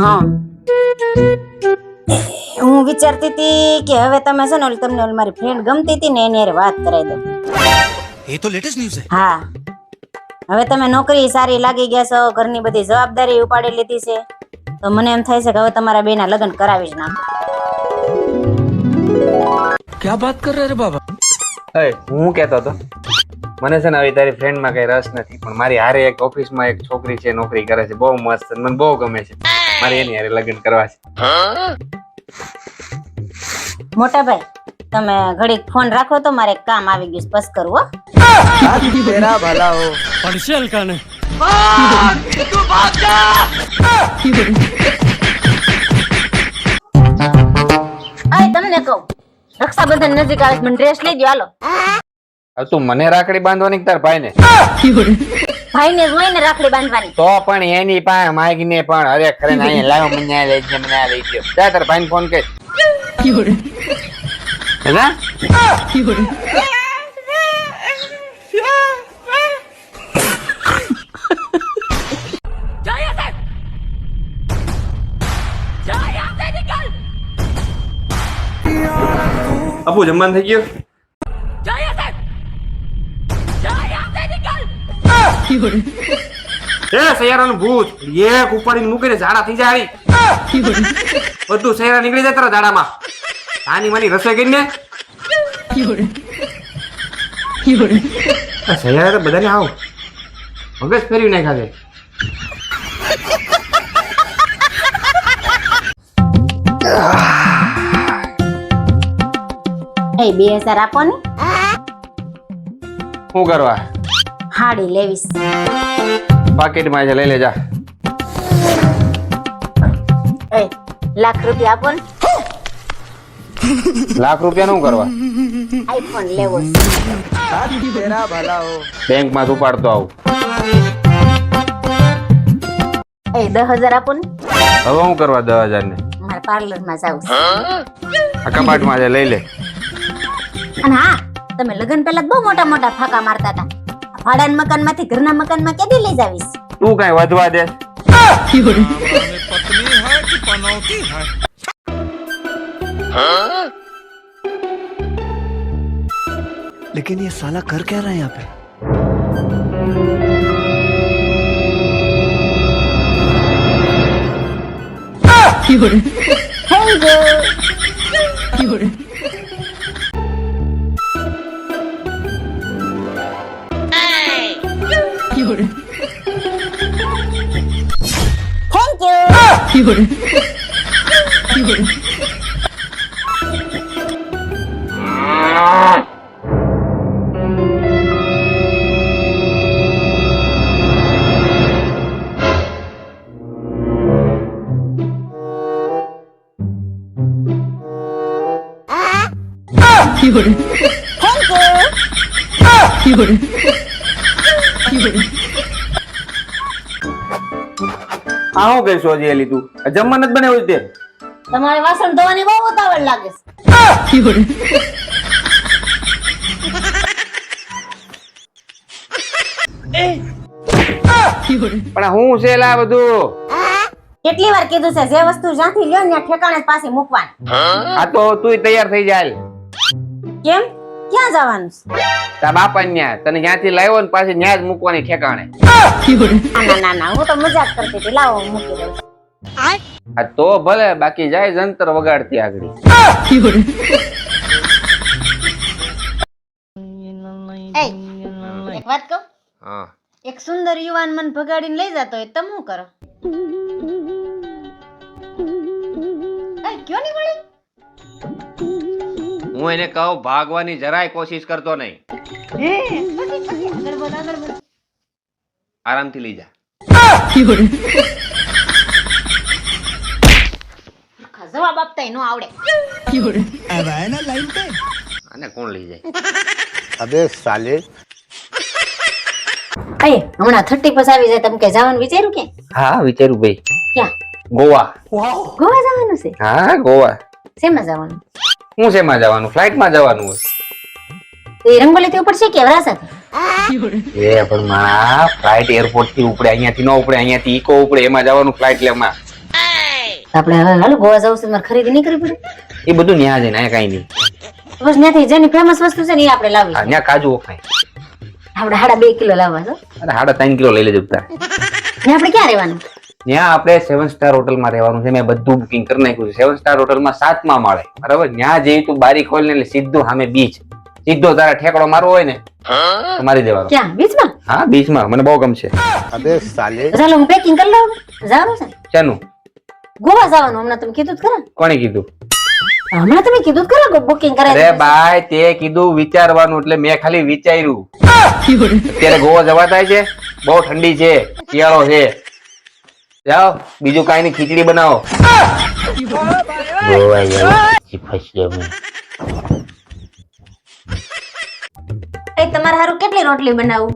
હા હું વિચારતી હતી કે હવે તમે છે ને ઓલી તમને ઓલી મારી ફ્રેન્ડ ગમતી હતી ને એની હારે વાત કરાવી દો એ તો લેટેસ્ટ ન્યૂઝ છે હા હવે તમે નોકરી સારી લાગી ગયા છો ઘરની બધી જવાબદારી ઉપાડી લીધી છે તો મને એમ થાય છે કે હવે તમારા બેના લગ્ન કરાવી જ નાખો ક્યાં વાત કર રે બાબા એ હું કહેતો હતો મને છે ને હવે તારી ફ્રેન્ડમાં કઈ રસ નથી પણ મારી હારે એક ઓફિસમાં એક છોકરી છે નોકરી કરે છે બહુ મસ્ત મને બહુ ગમે છે મારે એની હારે લગ્ન કરવા છે. મોટા ભાઈ તમે ઘડીક ફોન રાખો તો મારે કામ આવી ગયું બસ કરવો તેરા ભલા હો. પડશે કાને તમને કહું રક્ષાબંધન નજીક આવે મને ડ્રેસ લઈ દો હાલો. તું મને રાખડી બાંધવાની તાર ભાઈ ને ભાઈને જોઈને રાખડી બાંધવાની. તો પણ એની પાસે માગીને પણ અરે ખરે ને અહીંયા લાવો મને આ લઈ ગયો મને આ લઈ ગયો. જા તાર ભાઈને ફોન કર. હેના? જમવાનું થઈ ગયું? એ સૈયારાનું ભૂત. એક ઉપાડીને મૂકીને ઝાડા થઈ જાય. બધું સૈયારા નીકળી જાય તારા ઝાડામાં. આની માની રસોઈ કરીને? સૈયારા તો બધાને આવ. મગજ ફેરવી નાખ્યા છે. એ બે હજાર આપો ને. શું કરવા? હાડી લેવીશ. પાકેટમાં છે લઈ લેજા. એ લાખ રૂપિયા આપો ને. લાખ રૂપિયા નું કરવા? આઈફોન લેવો બેંકમાં ઉપાડતો આવું. એ દસ હજાર આપો ને. હવે હું કરવા દસ હજાર ને? મારા પાર્લરમાં જાવ આ કબાટમાં લઈ લે. અને હા તમે લગ્ન પહેલા બહુ મોટા મોટા ફાકા મારતા હતા. ભાડાના મકાન માંથી ઘરના મકાન માં કેદી લઈ જાવીશ તું કઈ વધવા દે पत्नी है कि पनौती है लेकिन ये साला कर क्या रहा है यहाँ पे થઈ ગયું 비올. 비올. 비올. 비올. 비올. આ હું કઈ સોજી લીધું આ જમવાનું જ બનાવ્યું તે? તમારે વાસણ ધોવાની બહુ ઉતાવળ લાગે છે. પણ હું છે લા બધું? કેટલી વાર કીધું છે જે વસ્તુ જ્યાંથી લ્યો ને ત્યાં ઠેકાણે પાસે પાછી મૂકવાની. આ તો તું તૈયાર થઈ જાય. કેમ? ક્યાં જવાનું છે? તા બાપા ન્યા તને જ્યાંથી લાવ્યો ને પાછી ન્યા જ મૂકવાની ઠેકાણે. ના ના ના હું તો મજાક કરતી હતી. લાવો મૂકી દઉં. આ તો ભલે બાકી જાય જંતર વગાડતી આગળ. એક વાત કહું? હા. એક સુંદર યુવાન મન ભગાડીને લઈ જતો હોય તમે શું કરો? હું એને કહું ભાગવાની જરાય કોશિશ કરતો નહીં. આરામથી લઈ જા. જવાબ આપતા એનો આવડે આને કોણ લઈ જાય? અબે સાલે. અય હમણાં થર્ટી પસ આવી જાય તમ કે જવાનું વિચાર્યું કે? હા વિચાર્યું ભાઈ. ક્યાં? ગોવા. ગોવા જવાનું છે? હા ગોવા. શેમાં જવાનું? હું શેમાં જવાનું? ફ્લાઇટમાં જવાનું હોય. તો એ રંગોલી થી ઉપડશે છે કે વરાસત એ પણ માં ફ્લાઇટ એરપોર્ટથી ઉપડે અહીંયાથી ન ઉપડે અહીંયાથી ઇકો ઉપડે એમાં જવાનું ફ્લાઇટ લેમાં આપણે હવે હાલો ગોવા જવું છે મારે ખરીદી નહીં કરવી પડે? એ બધું ન્યા જઈને અહીંયા કઈ નહીં. બસ ત્યાંથી જેની ફેમસ વસ્તુ છે ને એ આપણે લાવી. ન્યા કાજુ ઓખાય. આપણે હાડા બે કિલો લાવવા છો અરે હાડા ત્રણ કિલો લઈ લેજો તારે ને આપણે ક્યાં રહેવાનું? ત્યાં આપણે સેવન સ્ટાર હોટલમાં રહેવાનું છે. મેં બધું બુકિંગ કરી નાખ્યું છે. સેવન સ્ટાર હોટલમાં સાતમાં માળે. બરાબર? ત્યાં જઈ તું બારી ખોલ ને એટલે સામે બીચ સીધો તારા ઠેકડો મારવો હોય ને મારી દેવાનો. ક્યાં? બીચમાં હા બીચમાં મને બહુ ગમશે. અબે સાલે. ચાલો હું પેકિંગ કરી લઉં. જવાનું છે? ચાનું ગોવા જવાનું. હમણાં તમે કીધું જ ખરા. કોણે કીધું? હમણાં તમે કીધું જ બુકિંગ કરાય અરે ભાઈ તે કીધું વિચારવાનું એટલે મેં ખાલી વિચાર્યું. અત્યારે ગોવા જવા થાય છે. બહુ ઠંડી છે. શિયાળો છે. જાઓ બીજું કાંઈ નહીં ખીચડી બનાવો. એ તમારે હારું કેટલી રોટલી બનાવું?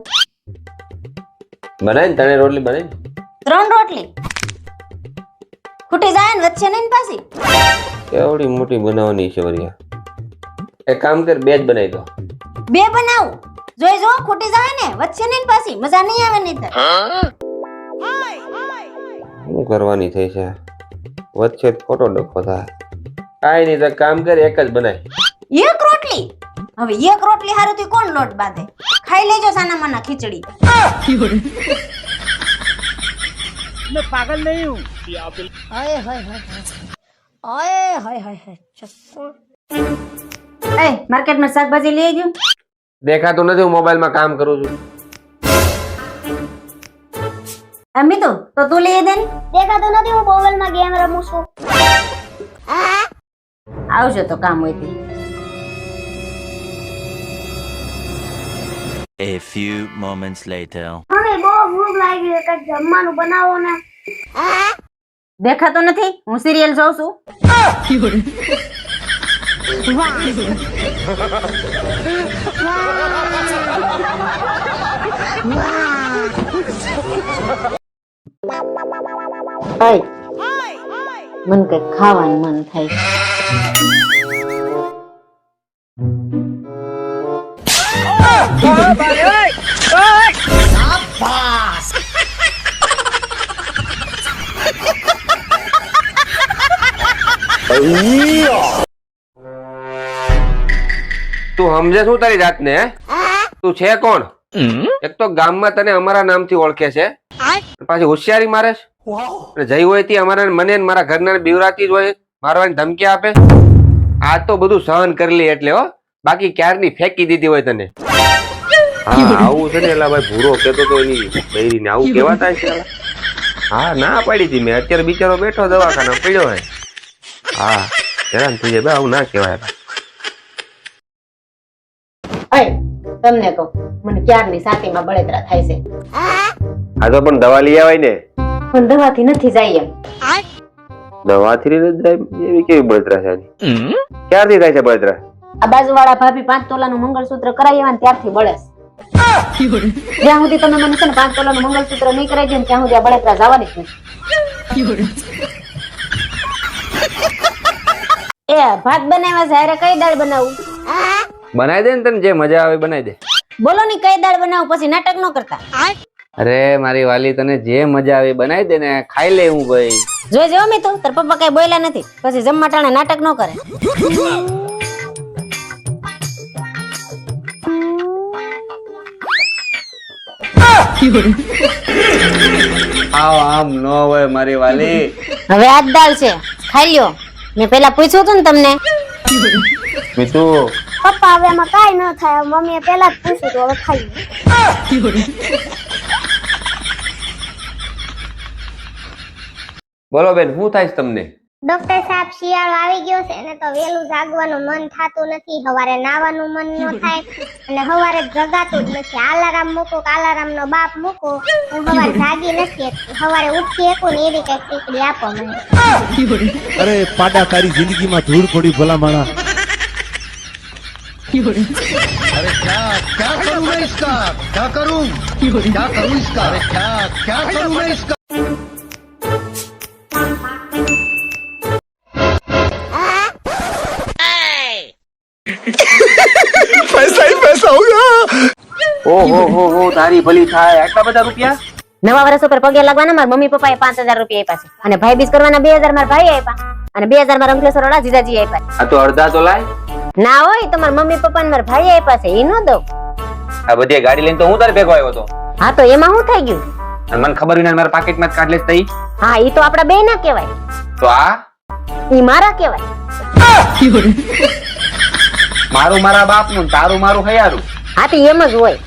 બનાય ને તને રોટલી બનાય ત્રણ રોટલી? ખૂટી જાય ને વચ્ચે નહીં પાછી? કેવડી મોટી બનાવવાની છે વરિયા. એક કામ કર બે જ બનાવી દો. બે બનાવું? જોઈ જો ખૂટી જાય ને વચ્ચે નહીં પાછી મજા નહીં આવે નહીં શું કરવાની થઈ છે? વચ્ચે ખોટો ડખો થાય કાંઈ નહીં તો કામ કરે એક જ બનાય. એક રોટલી? હવે એક રોટલી હારું થી કોણ લોટ બાંધે? ખાઈ લેજો સાના મના ખીચડી એ માર્કેટમાં શાકભાજી લઈ આવજો દેખાતું નથી હું મોબાઈલમાં કામ કરું છું. અમી તો? તો તું લઈ દે ને. દેખાતો નથી હું મોબાઈલમાં ગેમ રમું છું. આવજો તો કામ હોય તે A few moments later. મને બહુ ભૂખ લાગી છે જમવાનું બનાવો ને. દેખાતો નથી? હું સિરિયલ જોઉં છું. ઓય, મને કઈ ખાવાનું મન થાય. તું સમજે શું તારી જાતને? તું છે કોણ? એક તો ગામમાં તને અમારા નામથી ઓળખે છે. પાછી હોશિયારી મારે છે? જઈ હોય તે અમારા મને ને મારા ઘરના બીવરાતી જ હોય મારવાની ધમકી આપે. આ તો બધું સહન કરી લે એટલે હો. બાકી ક્યારની ફેંકી દીધી હોય તને? હા આવું છે ને એલા ભાઈ ભૂરો કેતો તો એની બૈરીને આવું કેવાતા છે હા ના પાડી હતી મેં. અત્યારે બિચારો બેઠો દવાખાના પડ્યો હોય હા હેરાન થઈ જાય આવું ના કહેવાય તમને કહું મને ક્યારની સાતીમાં બળતરા થાય છે? આ તો પણ દવા લઈ આવાય ને. પણ દવાથી નથી જાય એમ. દવાથી નથી જાય? એવી કેવી બળતરા છે આની? ક્યારથી થાય છે બળતરા? આ બાજુવાળા ભાભી પાંચ તોલાનું મંગળસૂત્ર કરાવી આવ્યા ને ત્યારથી બળે જ્યાં સુધી તમે મને છે ને પાંચ તોલાનું મંગળસૂત્ર નહીં કરાવી દે ત્યાં સુધી આ બળતરા જવાની જ નથી એ ભાત બનાવ્યા છે હારે કઈ દાળ બનાવું? બનાવી દે ને તને જે મજા આવે બનાવી દે. બોલો ની કઈ દાળ બનાવું? પછી નાટક ન કરતા. અરે મારી વાલી તને જે મજા આવે બનાવી દે ને ખાઈ લે હું ભાઈ. જોઈ જો મે તો તાર પપ્પા કઈ બોલ્યા નથી. પછી જમવા ટાણે નાટક ન કરે. આવ આમ ન હોય મારી વાલી. હવે આ દાળ છે. ખાઈ લ્યો. મેં પેલા પૂછ્યું હતું ને તમને. મીતુ. પપ્પા હવે એમાં કાંઈ ન થાય. મમ્મીએ પહેલા જ પૂછ્યું હતું હવે ખાઈ લો. બોલો બેન શું થાય છે તમને ડોક્ટર સાહેબ શિયાળો આવી ગયો છે ને તો વહેલું જાગવાનું મન થાતું નથી સવારે નાવાનું મન ન થાય અને સવારે જગાતું જ નથી અલાર્મ મૂકો કે અલાર્મ નો બાપ મૂકો હું સવારે જાગી નથી શકતી સવારે ઉઠી શકું ને એવી કઈક ટીકડી આપો મને અરે પાડા તારી જિંદગીમાં ધૂળ પડી ભલા માણા क्या करूं मैं इसका क्या करूं क्या करूं इसका क्या क्या करूं मैं इसका પૈસા પૈસા ઓહો હો હો તારી ભલી થાય. આટલા બધા રૂપિયા? નવા વર્ષ ઉપર પગે લાગવાના માર મમ્મી પપ્પાએ પાંચ હજાર રૂપિયા આપ્યા છે. અને ભાઈ બીજ કરવાના બે હજાર મારા ભાઈ આપ્યા. અને બે હજારમાં રંગલેશ્વર વાળા જીજાજી આપ્યા આ તો અડધા તો લાય. ના હોય તમારા મમ્મી પપ્પા ને મારા ભાઈ આપ્યા છે. એ નો દઉં. આ બધી ગાડી લઈને તો હું તારે ભેગો આવ્યો હતો? હા તો એમાં હું થઈ ગયું? મને ખબર વિના મારા પાકેટમાં કાઢ તઈ. હા ઈ તો આપડા બે ના કહેવાય. તો આ? ઈ મારા કહેવાય. મારું મારા બાપનું તારું મારું હયારું. હા તો એમ જ હોય.